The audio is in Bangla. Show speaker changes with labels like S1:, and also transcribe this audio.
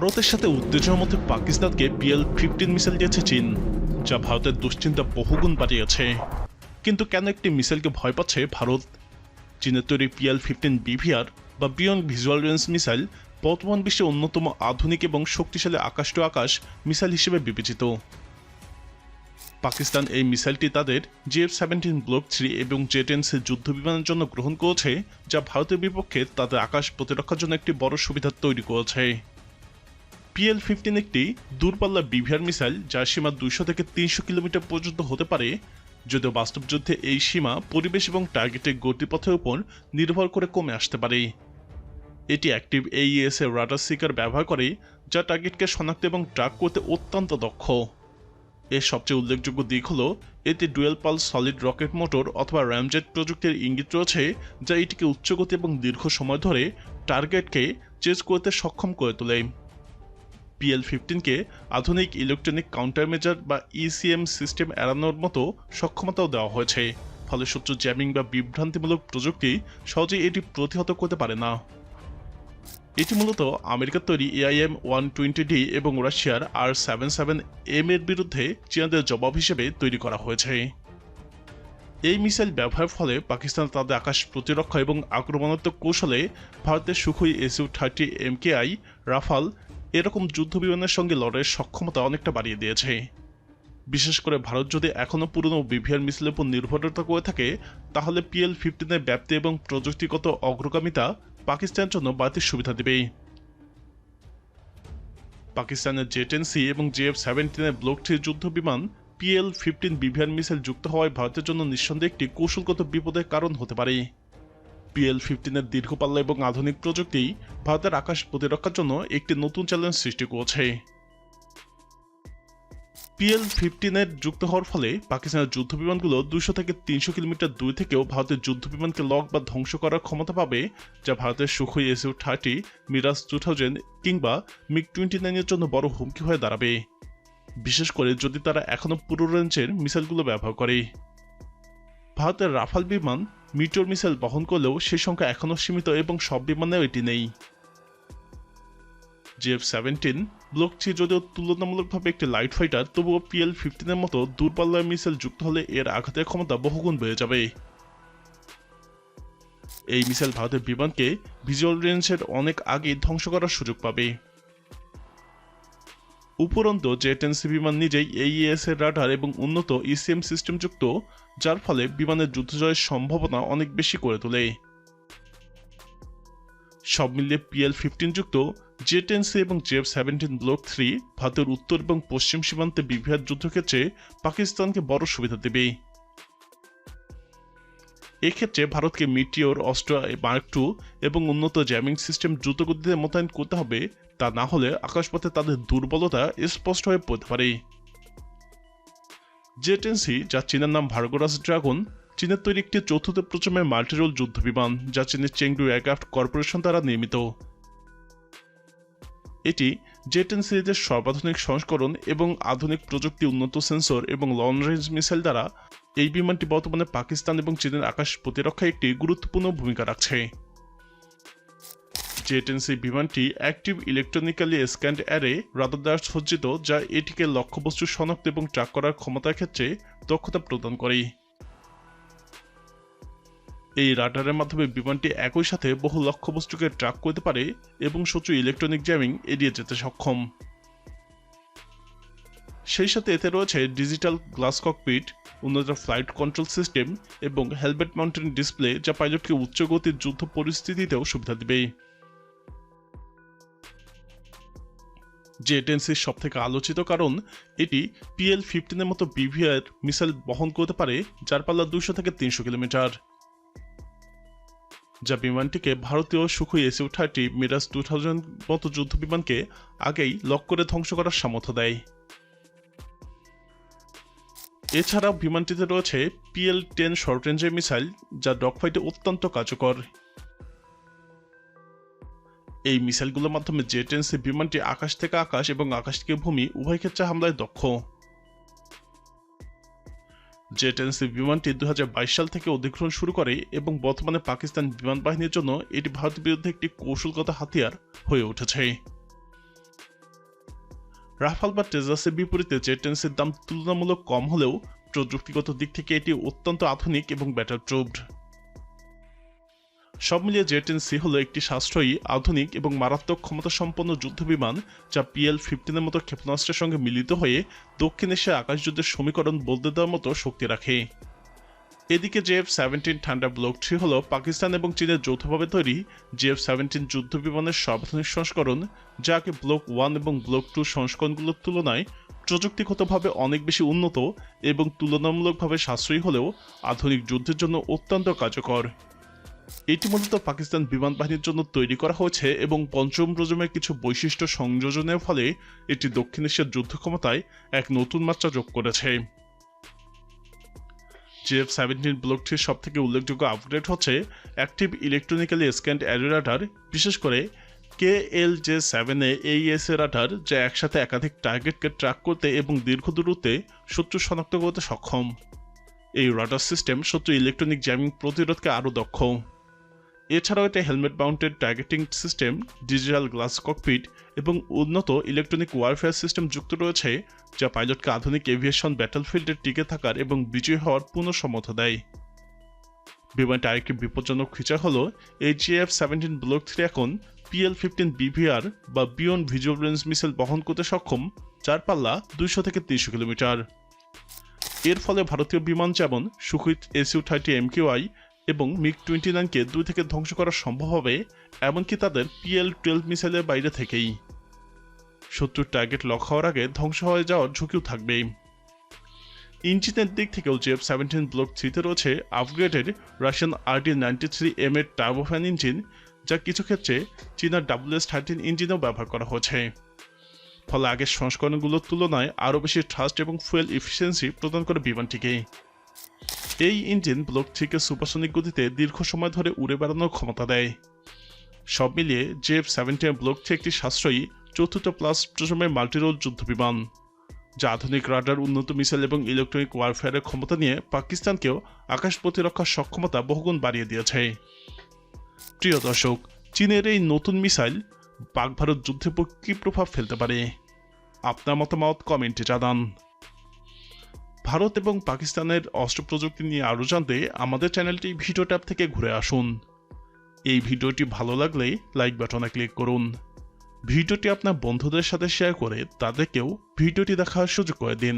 S1: ভারতের সাথে উত্তেজনার মধ্যে পাকিস্তানকে পিএল ফিফটিন মিসাইল দিয়েছে চীন, যা ভারতের দুশ্চিন্তা বহুগুণ বাড়িয়েছে। কিন্তু কেন একটি মিসাইলকে ভয় পাচ্ছে ভারত? চীনের তৈরি পিএল ফিফটিন বিভিআর বা বিয়ন্ড ভিজুয়াল রেঞ্জ মিসাইল বর্তমান বিশ্বে অন্যতম আধুনিক এবং শক্তিশালী আকাশ টু আকাশ মিসাইল হিসেবে বিবেচিত। পাকিস্তান এই মিসাইলটি তাদের জিএফ সেভেন্টিন ব্লক থ্রি এবং জেটেন্স যুদ্ধ বিমানের জন্য গ্রহণ করেছে, যা ভারতের বিপক্ষে তাদের আকাশ প্রতিরক্ষার জন্য একটি বড় সুবিধা তৈরি করেছে। পিএল ফিফটিন একটি দূরপাল্লা বিভিআর মিসাইল যার সীমা দুইশো থেকে তিনশো কিলোমিটার পর্যন্ত হতে পারে, যদিও বাস্তব যুদ্ধে এই সীমা পরিবেশ এবং টার্গেটের গতিপথের উপর নির্ভর করে কমে আসতে পারে। এটি অ্যাক্টিভ এইএস এর রাডার সিকার ব্যবহার করে, যা টার্গেটকে শনাক্ত এবং ট্র্যাক করতে অত্যন্ত দক্ষ। এর সবচেয়ে উল্লেখযোগ্য দিক হল, এতে dual pulse solid rocket motor অথবা র্যামজেট প্রযুক্তির ইঙ্গিত রয়েছে, যা এটিকে উচ্চগতি এবং দীর্ঘ সময় ধরে টার্গেটকে চেজ করতে সক্ষম করে তোলে। পিএল ফিফটিনকে আধুনিক ইলেকট্রনিক কাউন্টার মেজার বা ইসিএম সিস্টেম এড়ানোর মতো সক্ষমতাও দেওয়া হয়েছে। ফলে শত্রু জ্যামিং বা বিভ্রান্তিমূলক প্রযুক্তি সহজেই এটি প্রতিহত করতে পারে না। এটি মূলত আমেরিকার তৈরি এআইএম ওয়ান টোয়েন্টি ডি এবং রাশিয়ার আর সেভেন সেভেন এম এর বিরুদ্ধে চীনাদের জবাব হিসেবে তৈরি করা হয়েছে। এই মিসাইল ব্যবহারের ফলে পাকিস্তান তাদের আকাশ প্রতিরক্ষা এবং আক্রমণাত্মক কৌশলে ভারতের Sukhoi SU thirty MKI Rafale এরকম যুদ্ধ বিমানের সঙ্গে লড়াইয়ের সক্ষমতা অনেকটা বাড়িয়ে দিয়েছে। বিশেষ করে ভারত যদি এখনও পুরনো বিভিআর মিসাইলের উপর নির্ভরতা করে থাকে, তাহলে পিএল ফিফটিনের ব্যাপ্তি এবং প্রযুক্তিগত অগ্রগামিতা পাকিস্তানের জন্য বাড়তি সুবিধা দেবে। পাকিস্তানের জে টেন সি এবং জেএফ সেভেন্টিনের ব্লক থ্রি যুদ্ধ বিমান পিএল ফিফটিন বিভিআর মিসাইল যুক্ত হওয়ায় ভারতের জন্য নিঃসন্দেহে একটি কৌশলগত বিপদের কারণ হতে পারে। পিএল ফিফটিনের দীর্ঘপাল্লা এবং আধুনিক প্রযুক্তি ভারতের আকাশ প্রতিরক্ষার জন্য একটি নতুন চ্যালেঞ্জ সৃষ্টি করেছে। পিএল ফিফটিনের যুক্ত হওয়ার ফলে পাকিস্তানের যুদ্ধ বিমানগুলো দুশো থেকে তিনশো কিলোমিটার দূর থেকেও ভারতের যুদ্ধ বিমানকে লক বা ধ্বংস করার ক্ষমতা পাবে, যা ভারতের Sukhoi SU thirty Mirage two thousand কিংবা মিগ টোয়েন্টি নাইনের জন্য বড় হুমকি হয়ে দাঁড়াবে। বিশেষ করে যদি তারা এখনও পুরো রেঞ্জের মিসাইলগুলো ব্যবহার করে। ভারতের রাফাল বিমান মিটোর মিসাইল বহন করলেও সে সংখ্যা এখনও সীমিত এবং সব বিমানেও এটি নেই। জেএফ সেভেন্টিন, ব্লক থ্রি যদিও তুলনামূলকভাবে একটি লাইট ফাইটার, তবুও পিএল ফিফটিনের মতো দূরপাল্লার মিসাইল যুক্ত হলে এর আঘাতের ক্ষমতা বহুগুণ বেড়ে যাবে। এই মিসাইল ভারতের বিমানকে ভিজুয়াল রেঞ্জের অনেক আগেই ধ্বংস করার সুযোগ পাবে। উপরন্তু জেটেন্সি বিমান নিজেই এইএস এর রাডার এবং উন্নত ইসিএম সিস্টেম যুক্ত যার ফলে বিমানের যুদ্ধজয়ের সম্ভাবনা অনেক বেশি করে তোলে। সব মিলিয়ে পিএল ফিফটিন যুক্ত জেটেন্সি এবং জেফ সেভেন্টিন ব্লক থ্রি ভারতের উত্তর এবং পশ্চিম সীমান্তে বিভেদ যুদ্ধক্ষেত্রে পাকিস্তানকে বড় সুবিধা দেবে। এক্ষেত্রে ভারতকে মিটিওর অস্ট্র মার্ক টু এবং উন্নত জ্যামিং সিস্টেম দ্রুতগতিতে মোতায়েন করতে হবে, তা না হলে আকাশপথে তাদের দুর্বলতা স্পষ্ট হয়ে পড়তে পারে। জেটেন্সি যা চীনের নাম ভার্গোরাস ড্রাগন চীনের তৈরি একটি চতুর্থ প্রজন্মের মাল্টিরোল যুদ্ধ বিমান যা চীনের চেংডু এয়ারক্রাফট কর্পোরেশন দ্বারা নির্মিত। এটি জেটেন সিরিজের সর্বাধুনিক সংস্করণ এবং আধুনিক প্রযুক্তি উন্নত সেন্সর এবং লং রেঞ্জ মিসাইল দ্বারা এই বিমানটি বর্তমানে পাকিস্তান এবং চীনের আকাশ প্রতিরক্ষায় একটি গুরুত্বপূর্ণ ভূমিকা রাখছে। জেটেন্সি বিমানটি active electronically scanned array radar দ্বারা সজ্জিত, যা এটিকে লক্ষ্যবস্তু শনাক্ত এবং ট্র্যাক করার ক্ষমতার ক্ষেত্রে দক্ষতা প্রদান করে। এই রাডারের মাধ্যমে বিমানটি একই সাথে বহু লক্ষ্যবস্তুকে ট্র্যাক করতে পারে এবং শত্রু ইলেকট্রনিক জ্যামিং এড়িয়ে যেতে সক্ষম। সেই সাথে এতে রয়েছে ডিজিটাল গ্লাস ককপিট উন্নত ফ্লাইট কন্ট্রোল সিস্টেম এবং হেলমেট মাউন্টেন ডিসপ্লে যা পাইলটকে উচ্চ গতির যুদ্ধ পরিস্থিতিতেও সুবিধা দেবে। জেটেন্সির সব থেকে আলোচিত কারণ, এটি পিএল ফিফটিনের মতো বিভিআর মিসাইল বহন করতে পারে, যার পাল্লা দুশো থেকে তিনশো কিলোমিটার। যা বিমানটিকে ভারতীয় Sukhoi SU thirty Mirage two thousand মতো যুদ্ধ বিমানকে আগেই লক করে ধ্বংস করার সামর্থ্য দেয়। এছাড়াও বিমানটিতে রয়েছে পিএল টেন শর্ট রেঞ্জের মিসাইল, যা ডগফাইটে অত্যন্ত কার্যকর। এই মিসাইলগুলোর মাধ্যমে জেটেন্সি বিমানটি আকাশ থেকে আকাশ এবং আকাশ থেকে ভূমি, উভয় ক্ষেত্রে হামলায় দক্ষ। জেটেন্সি বিমানটি দু হাজার বাইশ সাল থেকে অধিগ্রহণ শুরু করে এবং বর্তমানে পাকিস্তান বিমান বাহিনীর জন্য এটি ভারতের বিরুদ্ধে একটি কৌশলগত হাতিয়ার হয়ে উঠেছে। রাফাল বা টেজাসের বিপরীতে জেটেন্সের দাম তুলনামূলক কম হলেও প্রযুক্তিগত দিক থেকে এটি অত্যন্ত আধুনিক এবং ব্যাটার প্রুভড সব মিলিয়ে জেটেন সি হল একটি সাশ্রয়ী, আধুনিক এবং মারাত্মক ক্ষমতা সম্পন্ন যুদ্ধবিমান, যা পিএল ফিফটিনের মতো ক্ষেপণাস্ত্রের সঙ্গে মিলিত হয়ে দক্ষিণ এশিয়া আকাশযুদ্ধের সমীকরণ বদলে দেওয়ার মতো শক্তি রাখে। এদিকে JF seventeen Thunder block three হল পাকিস্তান এবং চীনের যৌথভাবে তৈরি জেএফ সেভেন্টিন যুদ্ধ বিমানের সর্বাধুনিক সংস্করণ, যাকে ব্লক ওয়ান এবং ব্লক টু সংস্করণগুলোর তুলনায় প্রযুক্তিগতভাবে অনেক বেশি উন্নত এবং তুলনামূলকভাবে সাশ্রয়ী হলেও আধুনিক যুদ্ধের জন্য অত্যন্ত কার্যকর। এটি মূলত পাকিস্তান বিমান বাহিনীর জন্য তৈরি করা হয়েছে এবং পঞ্চম প্রজন্মের কিছু বৈশিষ্ট্য সংযোজনের ফলে এটি দক্ষিণ এশিয়ার যুদ্ধ ক্ষমতায় এক নতুন মাত্রা যোগ করেছে। জেএফ সেভেন্টিন ব্লকটির সবথেকে উল্লেখযোগ্য আপগ্রেড হচ্ছে active electronically scanned array radar, বিশেষ করে কে এল জে সেভেনে এইএস এ রাডার যা একসাথে একাধিক টার্গেটকে ট্র্যাক করতে এবং দীর্ঘ দূরত্বে শত্রু শনাক্ত করতে সক্ষম। এই রাডার সিস্টেম শত্রু ইলেকট্রনিক জ্যামিং প্রতিরোধকে আরও দক্ষ। এছাড়াও এতে helmet mounted targeting system digital glass cockpit এবং উন্নত ইলেকট্রনিক ওয়ারফেয়ার সিস্টেম যুক্ত রয়েছে, যা পাইলটকে আধুনিক এভিয়েশন ব্যাটলফিল্ডে টিকে থাকার এবং বিজয়ী হওয়ার পূর্ণ সমর্থ দেয়। বিমানটি আরেকটি বিপজ্জনক ফিচার হল এইচজিএফ সেভেন্টিন ব্লক থ্রি এখন পিএল ফিফটিন বিভিআর বা বিয়ন ভিজুয়াল রেঞ্জ মিসাইল বহন করতে সক্ষম যার পাল্লা দুইশো থেকে তিনশো কিলোমিটার। এর ফলে ভারতীয় বিমান যেমন সুখিত এসইউ থার্টি এমকিউআই এবং মিগ টোয়েন্টি নাইনকে দুই থেকে ধ্বংস করা সম্ভব হবে, এমনকি তাদের পিএল টুয়েলভ মিসাইলের বাইরে থেকেই। শত্রুর টার্গেট লক হওয়ার আগে ধ্বংস হয়ে যাওয়ার ঝুঁকিও থাকবে ইঞ্জিনের দিক থেকেও জেফ সেভেন্টিন ব্লক থ্রিতে রয়েছে upgraded Russian RD ninety three M এর টার্বোফ্যান ইঞ্জিন, যা কিছু ক্ষেত্রে চীনা ডাব্লিউএস থার্টিন ইঞ্জিনেও ব্যবহার করা হয়েছে। ফলে আগের সংস্করণগুলোর তুলনায় আরও বেশি ট্রাস্ট এবং ফুয়েল ইফিসিয়েন্সি প্রদান করে বিমানটিকে। এই ইঞ্জিন ব্লক থেকে সুপারসনিক গতিতে দীর্ঘ সময় ধরে উড়ে বেড়ানোর ক্ষমতা দেয়। সব মিলিয়ে জেফ সেভেন্টিন ব্লক থ্রি একটি সাশ্রয়ী চতুর্থ প্লাস প্রজন্মের মাল্টিরোল যুদ্ধ বিমান, যা আধুনিক রাডার, উন্নত মিসাইল এবং ইলেকট্রনিক ওয়ারফেয়ারের ক্ষমতা নিয়ে পাকিস্তানকেও আকাশ প্রতিরক্ষার সক্ষমতা বহুগুণ বাড়িয়ে দিয়েছে। প্রিয় দর্শক, চীনের এই নতুন মিসাইল পাক ভারত উপর কী প্রভাব ফেলতে পারে? আপনার মতামত কমেন্টে জানান। ভারত এবং পাকিস্তানের অস্ত্র প্রযুক্তি নিয়ে আরও জানতে আমাদের চ্যানেলটি ভিডিও ট্যাব থেকে ঘুরে আসুন। এই ভিডিওটি ভালো লাগলে লাইক বাটনে ক্লিক করুন। ভিডিওটি আপনার বন্ধুদের সাথে শেয়ার করে তাদেরকেও ভিডিওটি দেখার সুযোগ করে দিন।